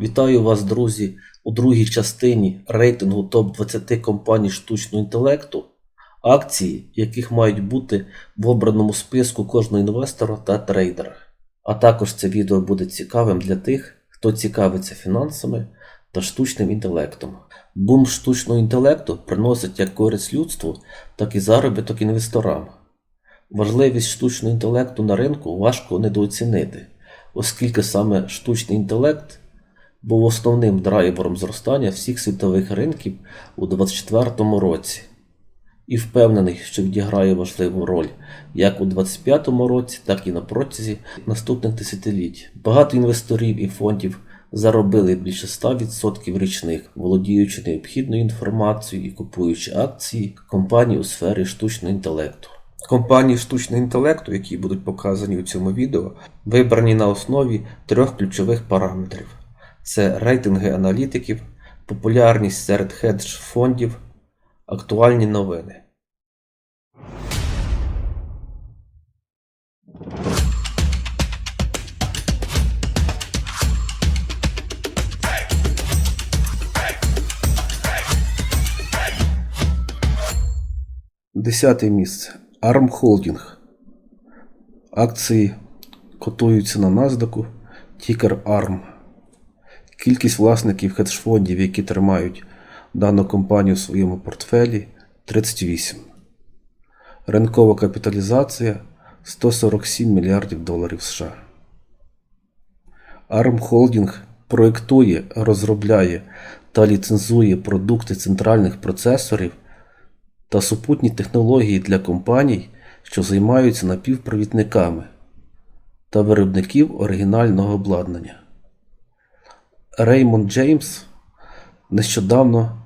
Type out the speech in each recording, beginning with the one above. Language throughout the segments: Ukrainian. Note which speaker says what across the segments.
Speaker 1: Вітаю вас, друзі, у другій частині рейтингу топ-20 компаній штучного інтелекту, акції, яких мають бути в обраному списку кожного інвестора та трейдера. А також це відео буде цікавим для тих, хто цікавиться фінансами та штучним інтелектом. Бум штучного інтелекту приносить як користь людству, так і заробіток інвесторам. Важливість штучного інтелекту на ринку важко недооцінити, оскільки саме штучний інтелект був основним драйвером зростання всіх світових ринків у 2024 році. І впевнений, що відіграє важливу роль як у 2025 році, так і на протязі наступних десятиліть. Багато інвесторів і фондів заробили більше 100% річних, володіючи необхідною інформацією і купуючи акції компаній у сфері штучного інтелекту. Компанії штучного інтелекту, які будуть показані у цьому відео, вибрані на основі трьох ключових параметрів: це рейтинги аналітиків, популярність серед хедж фондів, актуальні новини. Десяте місце. ARM Holding. Акції котуються на NASDAQ, тікер ARM. Кількість власників хедж-фондів, які тримають дану компанію в своєму портфелі 38. Ринкова капіталізація 147 мільярдів доларів США. ARM Holding проєктує, розробляє та ліцензує продукти центральних процесорів та супутні технології для компаній, що займаються напівпровідниками та виробників оригінального обладнання. Реймонд Джеймс нещодавно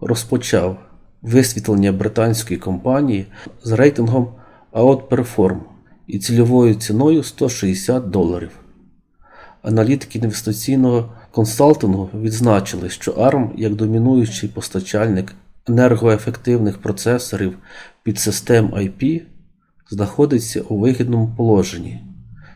Speaker 1: розпочав висвітлення британської компанії з рейтингом Outperform і цільовою ціною 160 доларів. Аналітики інвестиційного консалтингу відзначили, що ARM як домінуючий постачальник енергоефективних процесорів підсистем IP знаходиться у вигідному положенні,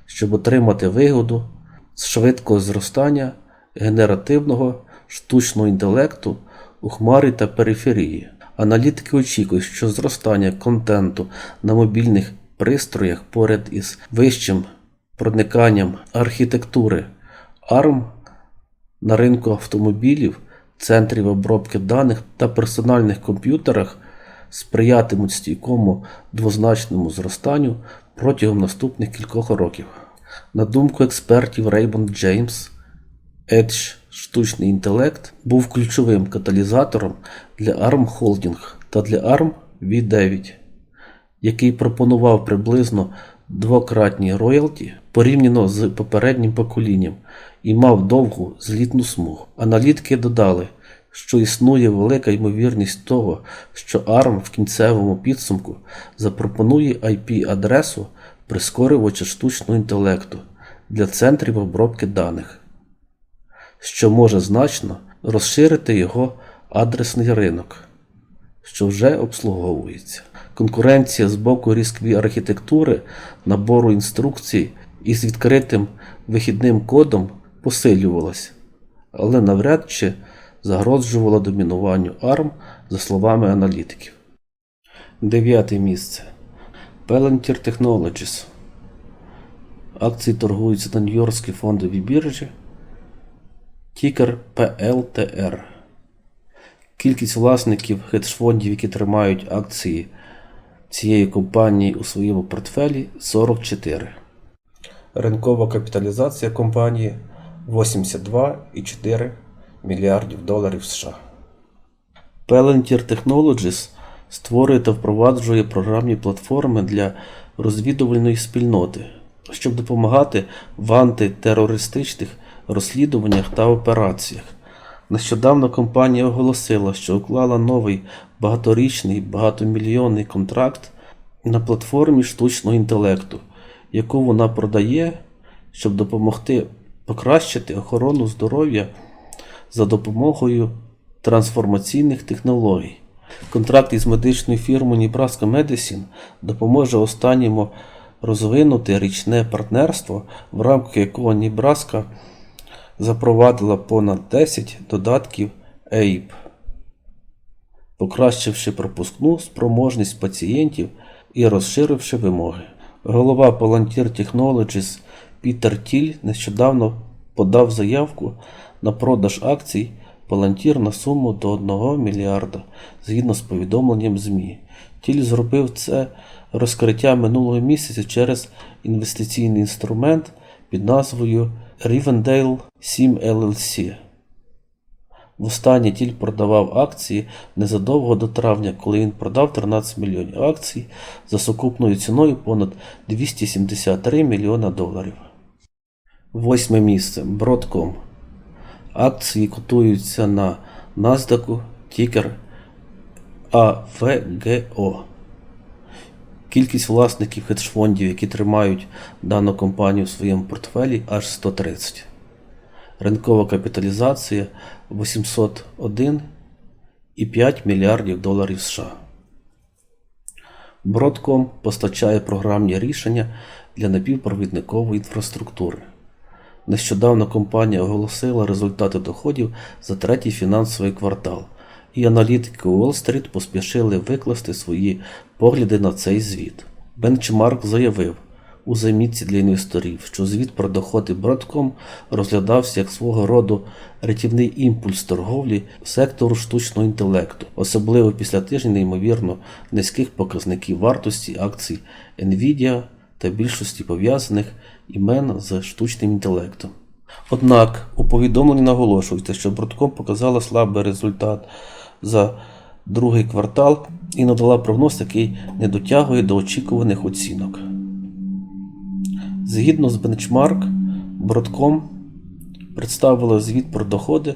Speaker 1: щоб отримати вигоду з швидкого зростання генеративного штучного інтелекту у хмарі та периферії. Аналітики очікують, що зростання контенту на мобільних пристроях поряд із вищим прониканням архітектури ARM на ринку автомобілів, центрів обробки даних та персональних комп'ютерах сприятимуть стійкому двозначному зростанню протягом наступних кількох років. На думку експертів Raymond James, Edge штучний інтелект був ключовим каталізатором для ARM Holding та для ARM V9, який пропонував приблизно двократні роялті порівняно з попереднім поколінням і мав довгу злітну смугу. Аналітики додали, що існує велика ймовірність того, що ARM в кінцевому підсумку запропонує IP-адресу прискорювача штучного інтелекту для центрів обробки даних, що може значно розширити його адресний ринок, що вже обслуговується. Конкуренція з боку різкві архітектури, набору інструкцій із відкритим вихідним кодом посилювалася, але навряд чи загрожувала домінуванню ARM, за словами аналітиків. Дев'яте місце. Palantir Technologies. Акції торгуються на Нью-Йоркській фондовій біржі. Тікер PLTR. Кількість власників хедж-фондів, які тримають акції цієї компанії у своєму портфелі 44. Ринкова капіталізація компанії 82,4 мільярдів доларів США. Palantir Technologies створює та впроваджує програмні платформи для розвідувальної спільноти, щоб допомагати в антитерористичних розслідуваннях та операціях. Нещодавно компанія оголосила, що уклала новий багаторічний багатомільйонний контракт на платформі штучного інтелекту, яку вона продає, щоб допомогти покращити охорону здоров'я за допомогою трансформаційних технологій. Контракт із медичною фірмою Nebraska Medicine допоможе останньому розвинути річне партнерство, в рамках якого Nebraska запровадила понад 10 додатків AIP, покращивши пропускну спроможність пацієнтів і розширивши вимоги. Голова Palantir Technologies Пітер Тіль нещодавно подав заявку на продаж акцій Palantir на суму до 1 мільярда згідно з повідомленням ЗМІ. Тіль зробив це розкриття минулого місяця через інвестиційний інструмент під назвою Rivendale 7 LLC. Востаннє тіль продавав акції незадовго до травня, коли він продав 13 мільйонів акцій за сукупною ціною понад 273 мільйона доларів. Восьме місце. Broadcom. Акції котуються на NASDAQ, тікер AVGO. Кількість власників хедж-фондів, які тримають дану компанію в своєму портфелі, аж 130. Ринкова капіталізація 801,5 мільярдів доларів США. Broadcom постачає програмні рішення для напівпровідникової інфраструктури. Нещодавно компанія оголосила результати доходів за третій фінансовий квартал, і аналітики Уолл-стріт поспішили викласти свої погляди на цей звіт. Бенчмарк заявив у замітці для інвесторів, що звіт про доходи Broadcom розглядався як свого роду рятівний імпульс торговлі сектору штучного інтелекту, особливо після тижня неймовірно низьких показників вартості акцій Nvidia та більшості пов'язаних імен з штучним інтелектом. Однак у повідомленні наголошується, що Broadcom показала слабий результат за другий квартал і надала прогноз, який не дотягує до очікуваних оцінок. Згідно з бенчмарк, Broadcom представила звіт про доходи,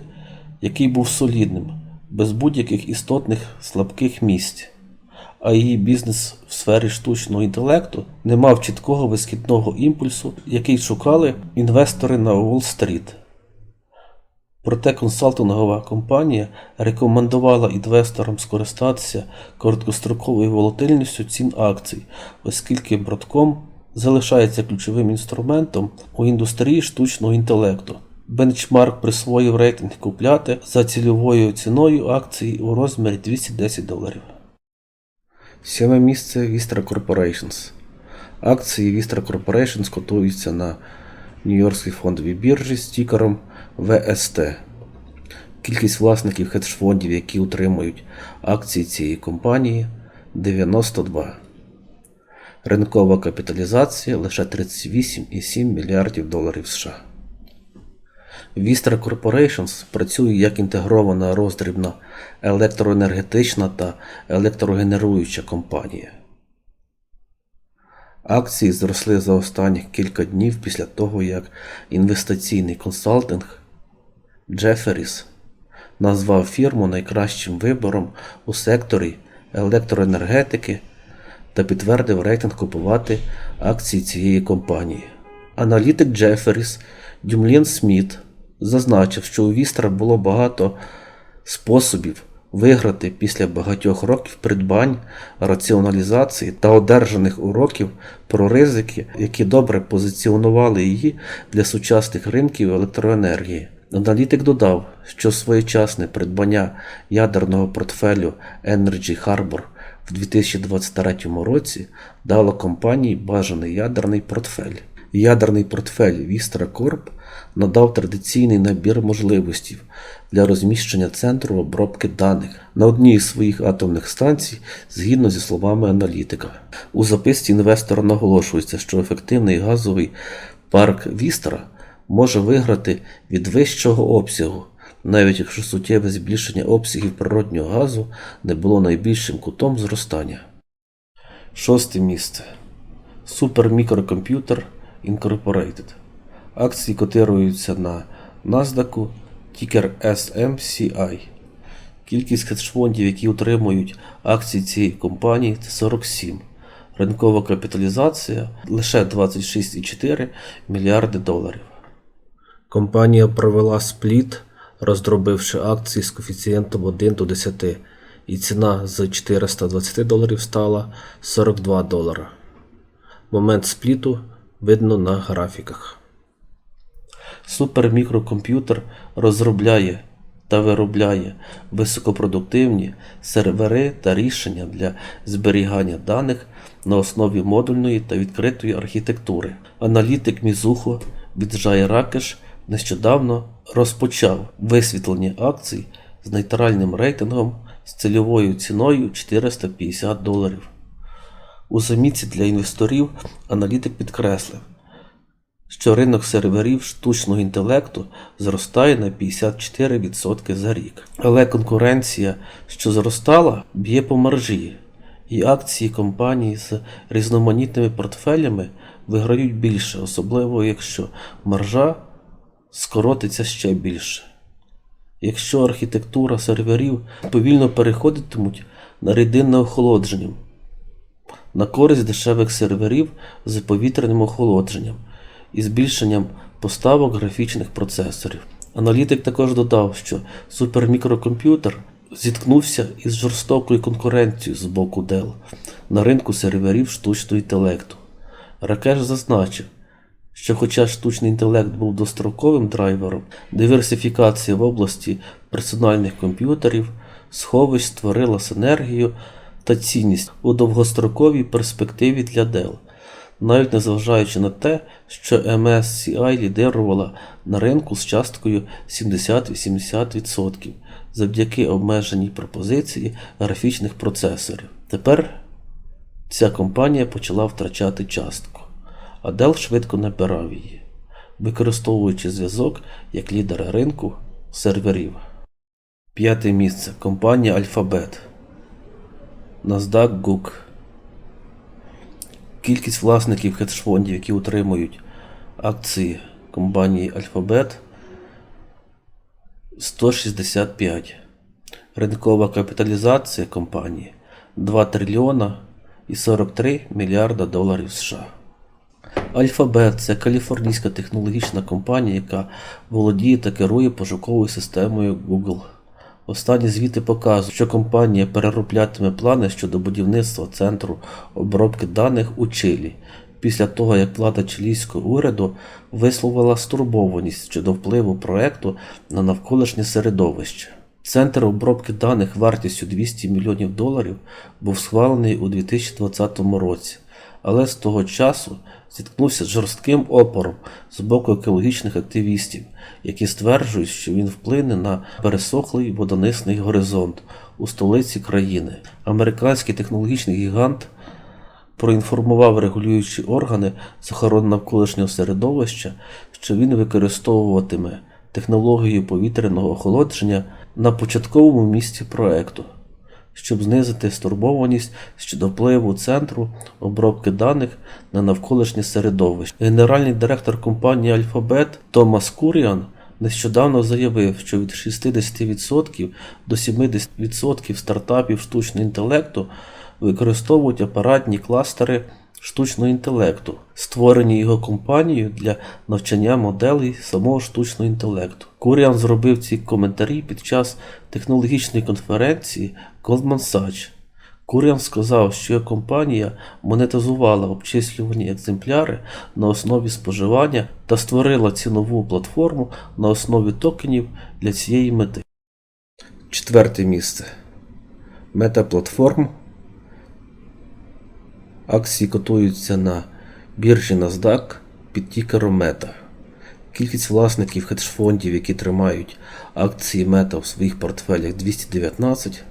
Speaker 1: який був солідним, без будь-яких істотних слабких місць, а її бізнес в сфері штучного інтелекту не мав чіткого висхідного імпульсу, який шукали інвестори на Уолл-стріт. Проте консалтингова компанія рекомендувала інвесторам скористатися короткостроковою волатильністю цін акцій, оскільки Broadcom залишається ключовим інструментом у індустрії штучного інтелекту. Бенчмарк присвоїв рейтинг купляти за цільовою ціною акції у розмірі 210 доларів. Сьоме місце Vistra Corporations. Акції Vistra Corporations котуються на Нью-Йоркській фондовій біржі з тікером VST. Кількість власників хедж-фондів, які утримують акції цієї компанії 92. Ринкова капіталізація лише 38,7 мільярдів доларів США. Vistra Corporations працює як інтегрована роздрібна електроенергетична та електрогенеруюча компанія. Акції зросли за останніх кілька днів після того, як інвестиційний консалтинг Jefferies назвав фірму найкращим вибором у секторі електроенергетики та підтвердив рейтинг купувати акції цієї компанії. Аналітик Jefferies Дюмлін Сміт зазначив, що у Вістра було багато способів виграти після багатьох років придбань, раціоналізації та одержаних уроків про ризики, які добре позиціонували її для сучасних ринків електроенергії. Аналітик додав, що своєчасне придбання ядерного портфелю Energy Harbor в 2023 році дало компанії бажаний ядерний портфель. Ядерний портфель Vistra Corp надав традиційний набір можливостей для розміщення центру обробки даних на одній із своїх атомних станцій, згідно зі словами аналітика. У записці інвестора наголошується, що ефективний газовий парк Вістра може виграти від вищого обсягу, навіть якщо суттєве збільшення обсягів природнього газу не було найбільшим кутом зростання. Шосте місце. Supermicrocomputer Incorporated. Акції котируються на NASDAQ, тікер SMCI. Кількість хедж-фондів, які утримують акції цієї компанії, це 47. Ринкова капіталізація лише 26,4 мільярди доларів. Компанія провела спліт, роздробивши акції з коефіцієнтом 1 до 10, і ціна з 420 доларів стала 42 долара. Момент спліту видно на графіках. Супермікрокомп'ютер розробляє та виробляє високопродуктивні сервери та рішення для зберігання даних на основі модульної та відкритої архітектури. Аналітик Мізухо від Jai Rakesh нещодавно розпочав висвітлення акцій з нейтральним рейтингом з цільовою ціною 450 доларів. У замітці для інвесторів аналітик підкреслив, що ринок серверів штучного інтелекту зростає на 54% за рік. Але конкуренція, що зростала, б'є по маржі, і акції компаній з різноманітними портфелями виграють більше, особливо якщо маржа скоротиться ще більше. Якщо архітектура серверів повільно переходитимуть на рідинне охолодження, на користь дешевих серверів з повітряним охолодженням і збільшенням поставок графічних процесорів. Аналітик також додав, що супермікрокомп'ютер зіткнувся із жорстокою конкуренцією з боку Dell на ринку серверів штучного інтелекту. Ракеш зазначив, що хоча штучний інтелект був достроковим драйвером, диверсифікація в області персональних комп'ютерів, сховищ створила синергію та цінність у довгостроковій перспективі для Dell, навіть незважаючи на те, що MSCI лідирувала на ринку з часткою 70-80% завдяки обмеженій пропозиції графічних процесорів. Тепер ця компанія почала втрачати частку, а Dell швидко набирав її, використовуючи зв'язок як лідера ринку серверів. П'яте місце компанія Alphabet. NASDAQ GUK. Кількість власників хедж-фондів, які утримують акції компанії Alphabet 165. Ринкова капіталізація компанії 2 трильйона і 43 мільярда доларів США. Alphabet – це каліфорнійська технологічна компанія, яка володіє та керує пошуковою системою Google. Останні звіти показують, що компанія перероблятиме плани щодо будівництва центру обробки даних у Чилі, після того як влада чилійського уряду висловила стурбованість щодо впливу проекту на навколишнє середовище. Центр обробки даних вартістю 200 мільйонів доларів був схвалений у 2020 році, але з того часу зіткнувся з жорстким опором з боку екологічних активістів, які стверджують, що він вплине на пересохлий водонисний горизонт у столиці країни. Американський технологічний гігант проінформував регулюючі органи з охорони навколишнього середовища, що він використовуватиме технологію повітряного охолодження на початковому місці проекту, щоб знизити стурбованість щодо впливу центру обробки даних на навколишнє середовище. Генеральний директор компанії Alphabet Томас Куріан нещодавно заявив, що від 60% до 70% стартапів штучного інтелекту використовують апаратні кластери штучного інтелекту, створені його компанією для навчання моделей самого штучного інтелекту. Куріан зробив ці коментарі під час технологічної конференції Goldman Sachs. Куріан сказав, що його компанія монетизувала обчислювані екземпляри на основі споживання та створила цінову платформу на основі токенів для цієї мети. Четверте місце. Мета-платформ. Акції котуються на біржі NASDAQ під тікером Meta. Кількість власників хедж-фондів, які тримають акції Meta в своїх портфелях 219.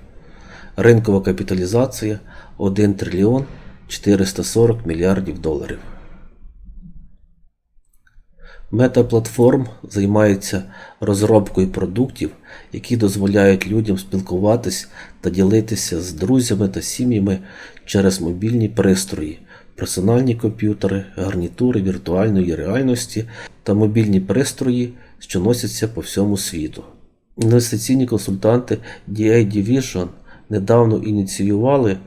Speaker 1: Ринкова капіталізація 1 трильйон 440 мільярдів доларів. Мета-платформ займається розробкою продуктів, які дозволяють людям спілкуватись та ділитися з друзями та сім'ями через мобільні пристрої, персональні комп'ютери, гарнітури віртуальної реальності та мобільні пристрої, що носяться по всьому світу. Інвестиційні консультанти DA Division недавно ініціювали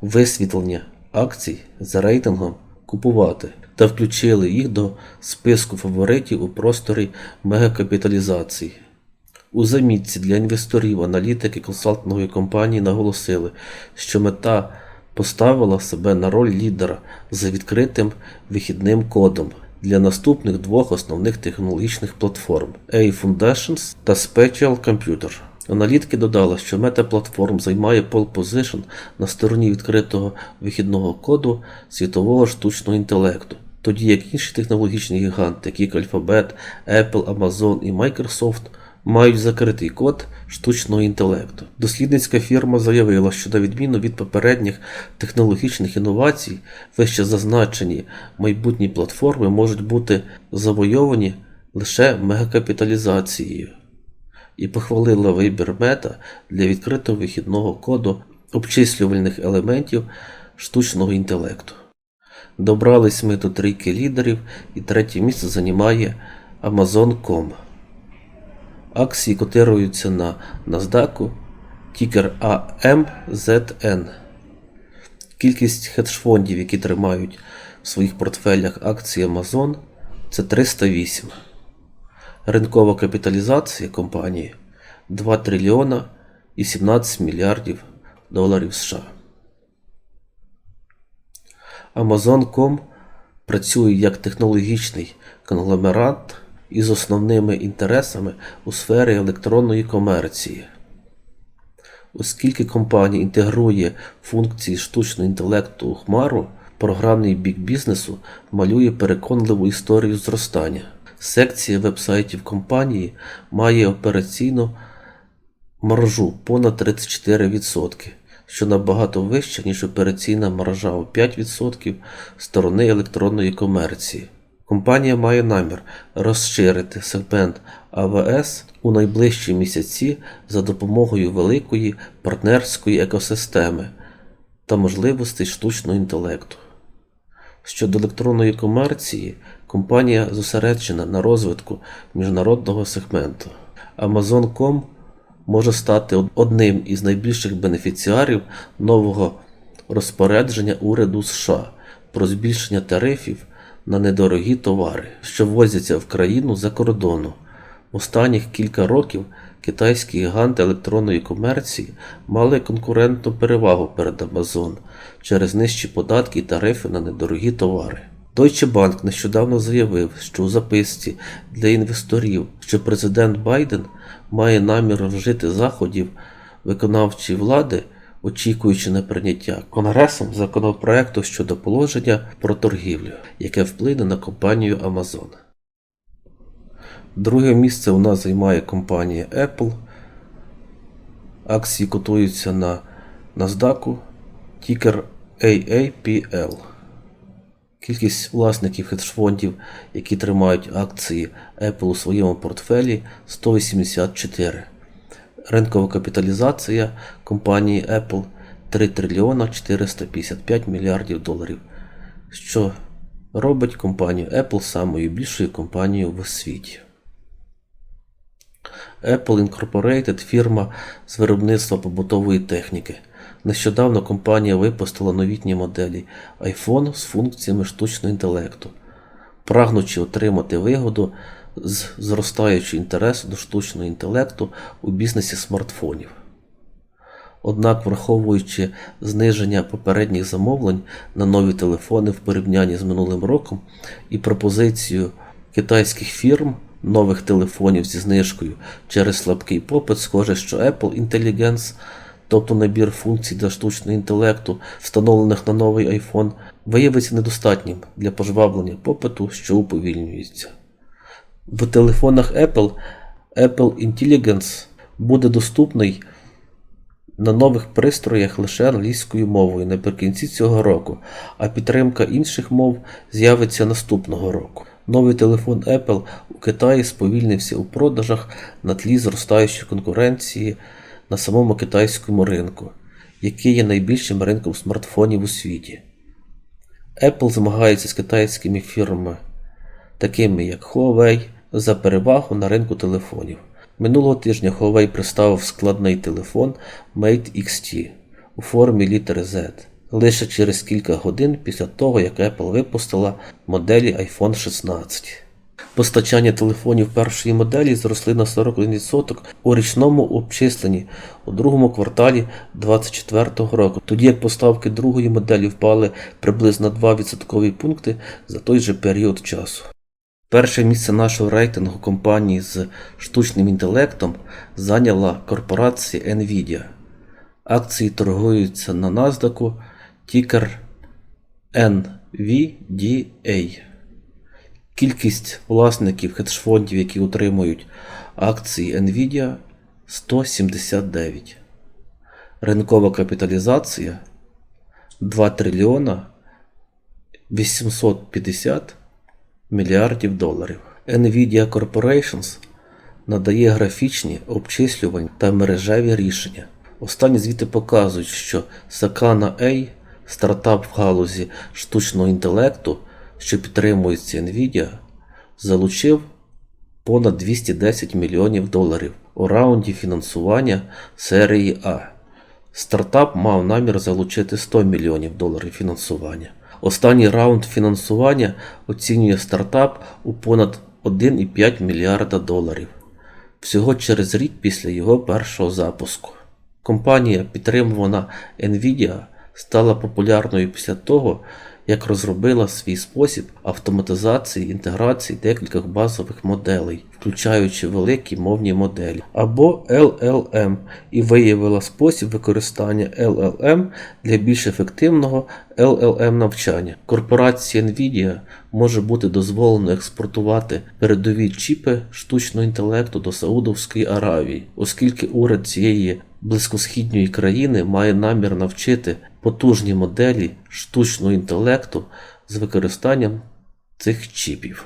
Speaker 1: висвітлення акцій за рейтингом купувати та включили їх до списку фаворитів у просторі мегакапіталізації. У замітці для інвесторів аналітики консалтингової компанії наголосили, що мета поставила себе на роль лідера за відкритим вихідним кодом для наступних двох основних технологічних платформ A Foundations та Spatial Computer. Аналітики додали, що мета-платформ займає pole position на стороні відкритого вихідного коду світового штучного інтелекту, тоді як інші технологічні гіганти, такі як Alphabet, Apple, Amazon і Microsoft, мають закритий код штучного інтелекту. Дослідницька фірма заявила, що на відміну від попередніх технологічних інновацій, вище зазначені майбутні платформи можуть бути завойовані лише мегакапіталізацією і похвалила вибір мета для відкритого вихідного коду обчислювальних елементів штучного інтелекту. Добрались ми до трійки лідерів, і третє місце займає Amazon.com. Акції котируються на NASDAQ, тікер AMZN. Кількість хедж-фондів, які тримають в своїх портфелях акції Amazon, це 308. Ринкова капіталізація компанії 2 трильйона і 17 мільярдів доларів США. Amazon.com працює як технологічний конгломерат із основними інтересами у сфері електронної комерції. Оскільки компанія інтегрує функції штучного інтелекту у хмару, програмний бік бізнесу малює переконливу історію зростання. Секція вебсайтів компанії має операційну маржу понад 34%, що набагато вища, ніж операційна маржа у 5% сторони електронної комерції. Компанія має намір розширити сегмент АВС у найближчі місяці за допомогою великої партнерської екосистеми та можливостей штучного інтелекту. Щодо електронної комерції, компанія зосереджена на розвитку міжнародного сегменту. Amazon.com може стати одним із найбільших бенефіціарів нового розпорядження уряду США про збільшення тарифів на недорогі товари, що ввозяться в країну за кордону. Останніх кілька років китайські гіганти електронної комерції мали конкурентну перевагу перед Amazon через нижчі податки і тарифи на недорогі товари. Deutsche Bank нещодавно заявив, що у записці для інвесторів, що президент Байден має намір вжити заходів виконавчої влади, очікуючи на прийняття Конгресом законопроекту щодо положення про торгівлю, яке вплине на компанію Amazon. Друге місце у нас займає компанія Apple. Акції котуються на NASDAQ, тікер AAPL. Кількість власників хедж-фондів, які тримають акції Apple у своєму портфелі 184. Ринкова капіталізація компанії Apple 3 трильйона 455 мільярдів доларів, що робить компанію Apple самою більшою компанією в світі. Apple Incorporated фірма з виробництва побутової техніки. Нещодавно компанія випустила новітні моделі iPhone з функціями штучного інтелекту, прагнучи отримати вигоду з зростаючого інтересу до штучного інтелекту у бізнесі смартфонів. Однак, враховуючи зниження попередніх замовлень на нові телефони в порівнянні з минулим роком і пропозицію китайських фірм нових телефонів зі знижкою через слабкий попит, схоже, що Apple Intelligence, тобто набір функцій для штучного інтелекту, встановлених на новий iPhone, виявиться недостатнім для пожваблення попиту, що уповільнюється. В телефонах Apple Apple Intelligence буде доступний на нових пристроях лише англійською мовою наприкінці цього року, а підтримка інших мов з'явиться наступного року. Новий телефон Apple у Китаї сповільнився у продажах на тлі зростаючої конкуренції на самому китайському ринку, який є найбільшим ринком смартфонів у світі. Apple змагається з китайськими фірмами, такими як Huawei, за перевагу на ринку телефонів. Минулого тижня Huawei представив складний телефон Mate XT у формі літери Z лише через кілька годин після того, як Apple випустила моделі iPhone 16. Постачання телефонів першої моделі зросли на 41% у річному обчисленні у другому кварталі 2024 року, тоді як поставки другої моделі впали приблизно 2 відсоткові пункти за той же період часу. Перше місце нашого рейтингу компаній з штучним інтелектом зайняла корпорація Nvidia. Акції торгуються на NASDAQ, тікер NVDA. Кількість власників хедж-фондів, які утримують акції Nvidia 179. Ринкова капіталізація 2 трильйона 850 мільярдів доларів. Nvidia Corporations надає графічні, обчислювання та мережеві рішення. Останні звіти показують, що Sakana A, стартап в галузі штучного інтелекту, що підтримується Nvidia, залучив понад 210 мільйонів доларів у раунді фінансування серії А. Стартап мав намір залучити 100 мільйонів доларів фінансування. Останній раунд фінансування оцінює стартап у понад 1,5 мільярда доларів всього через рік після його першого запуску. Компанія, підтримувана Nvidia, стала популярною після того, як розробила свій спосіб автоматизації інтеграції декількох базових моделей, включаючи великі мовні моделі, або LLM, і виявила спосіб використання LLM для більш ефективного LLM навчання. Корпорації Nvidia може бути дозволено експортувати передові чіпи штучного інтелекту до Саудовської Аравії, оскільки уряд цієї близькосхідньої країни має намір навчити потужні моделі штучного інтелекту з використанням цих чіпів.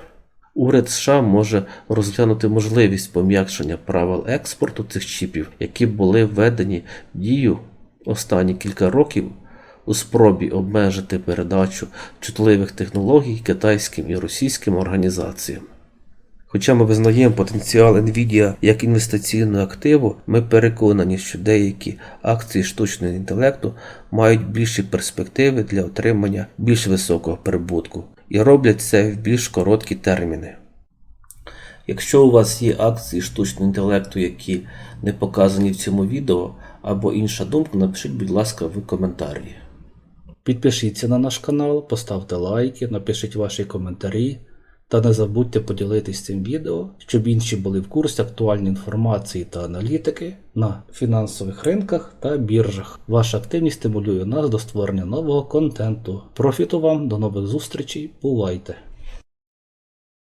Speaker 1: Уряд США може розглянути можливість пом'якшення правил експорту цих чіпів, які були введені в дію останні кілька років у спробі обмежити передачу чутливих технологій китайським і російським організаціям. Хоча ми визнаємо потенціал Nvidia як інвестиційного активу, ми переконані, що деякі акції штучного інтелекту мають більші перспективи для отримання більш високого прибутку і роблять це в більш короткі терміни. Якщо у вас є акції штучного інтелекту, які не показані в цьому відео, або інша думка, напишіть, будь ласка, в коментарі.
Speaker 2: Підпишіться на наш канал, поставте лайки, напишіть ваші коментарі та не забудьте поділитись цим відео, щоб інші були в курсі актуальної інформації та аналітики на фінансових ринках та біржах. Ваша активність стимулює нас до створення нового контенту. Профіту вам, до нових зустрічей, бувайте!